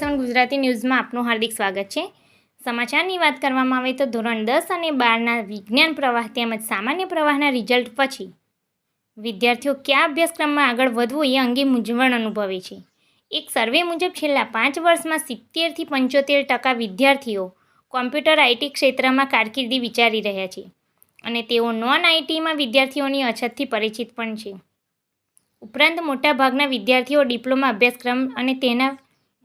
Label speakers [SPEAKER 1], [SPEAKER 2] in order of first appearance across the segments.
[SPEAKER 1] સેવન ગુજરાતી ન્યૂઝમાં આપનું હાર્દિક સ્વાગત છે. સમાચારની વાત કરવામાં આવે તો ધોરણ દસ અને બારના વિજ્ઞાન પ્રવાહ તેમજ સામાન્ય પ્રવાહના રિઝલ્ટ પછી વિદ્યાર્થીઓ કયા અભ્યાસક્રમમાં આગળ વધવું એ અંગે મૂંઝવણ અનુભવે છે. એક સર્વે મુજબ છેલ્લા પાંચ વર્ષમાં સિત્તેરથી પંચોતેર ટકા વિદ્યાર્થીઓ કોમ્પ્યુટર આઈટી ક્ષેત્રમાં કારકિર્દી વિચારી રહ્યા છે અને તેઓ નોન આઈટીમાં વિદ્યાર્થીઓની અછતથી પરિચિત પણ છે. ઉપરાંત મોટાભાગના વિદ્યાર્થીઓ ડિપ્લોમા અભ્યાસક્રમ અને તેના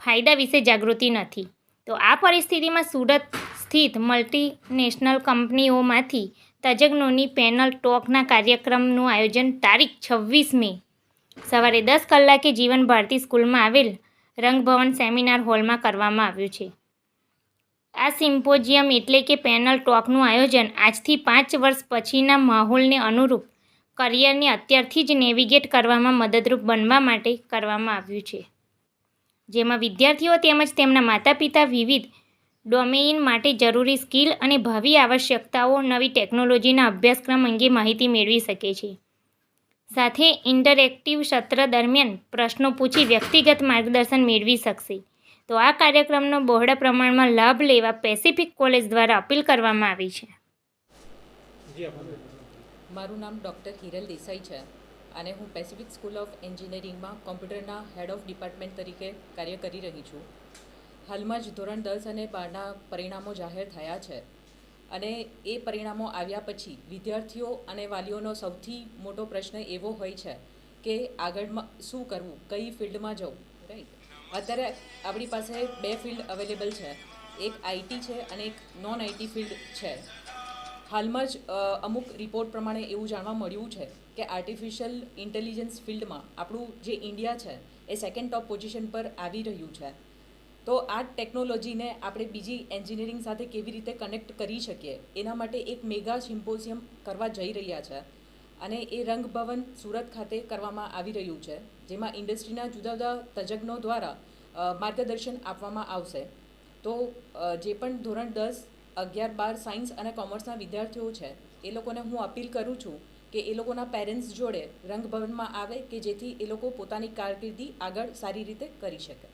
[SPEAKER 1] ફાયદા વિશે જાગૃતિ નથી. તો આ પરિસ્થિતિમાં સુરત સ્થિત મલ્ટીનેશનલ કંપનીઓમાંથી તજજ્ઞોની પેનલ ટોકના કાર્યક્રમનું આયોજન તારીખ છવ્વીસ મે. સવારે દસ કલાકે જીવન ભારતી સ્કૂલમાં આવેલ રંગભવન સેમિનાર હોલમાં કરવામાં આવ્યું છે. આ સિમ્પોઝિયમ એટલે કે પેનલ ટોકનું આયોજન આજથી પાંચ વર્ષ પછીના માહોલને અનુરૂપ કરિયરને અત્યારથી જ નેવિગેટ કરવામાં મદદરૂપ બનવા માટે કરવામાં આવ્યું છે. જેમાં વિદ્યાર્થીઓ તેમજ તેમના માતા પિતા વિવિધ ડોમેઇન માટે જરૂરી સ્કિલ અને ભાવિ આવશ્યકતાઓ નવી ટેકનોલોજીના અભ્યાસક્રમ અંગે માહિતી મેળવી શકે છે. સાથે ઇન્ટરેક્ટિવ સત્ર દરમિયાન પ્રશ્નો પૂછી વ્યક્તિગત માર્ગદર્શન મેળવી શકશે. તો આ કાર્યક્રમનો બહોળા પ્રમાણમાં લાભ લેવા પેસિફિક કોલેજ દ્વારા અપીલ કરવામાં આવી છે.
[SPEAKER 2] મારું નામ ડૉક્ટર હિરલ દેસાઈ છે. અને હું પેસિફિક સ્કૂલ ઓફ એન્જિનિયરિંગમાં કોમ્પ્યુટરના હેડ ઓફ ડિપાર્ટમેન્ટ તરીકે કાર્ય કરી રહી છું. હાલમાં જ ધોરણ દસ અને બારના પરિણામો જાહેર થયા છે. અને એ પરિણામો આવ્યા પછી વિદ્યાર્થીઓ અને વાલીઓનો સૌથી મોટો પ્રશ્ન એવો હોય છે કે આગળમાં શું કરવું, કઈ ફિલ્ડમાં જવું રાઈટ અત્યારે આપણી પાસે બે ફિલ્ડ અવેલેબલ છે. એક આઈટી છે અને એક નોન આઈટી ફિલ્ડ છે. હાલમાં જ અમુક રિપોર્ટ પ્રમાણે એવું જાણવા મળ્યું છે કે આર્ટિફિશિયલ ઇન્ટેલિજન્સ ફિલ્ડમાં આપણું જે ઇન્ડિયા છે, એ સેકન્ડ ટોપ પોઝિશન પર આવી રહ્યું છે. તો આ ટેકનોલોજીને આપણે બીજી એન્જિનિયરિંગ સાથે કેવી રીતે કનેક્ટ કરી શકીએ, એના માટે એક મેગા સિમ્પોઝિયમ કરવા જઈ રહ્યા છે. અને એ રંગભવન સુરત ખાતે કરવામાં આવી રહ્યું છે, જેમાં ઇન્ડસ્ટ્રીના જુદા જુદા તજજ્ઞો દ્વારા માર્ગદર્શન આપવામાં આવશે. તો જે પણ ધોરણ દસ અગિયાર, બાર સાયન્સ અને કોમર્સના વિદ્યાર્થીઓ છે. એ લોકોને હું અપીલ કરું છું કે એ લોકોના પેરેન્ટ્સ જોડે રંગભવનમાં આવે કે જેથી એ લોકો પોતાની કારકિર્દી આગળ સારી રીતે કરી શકે.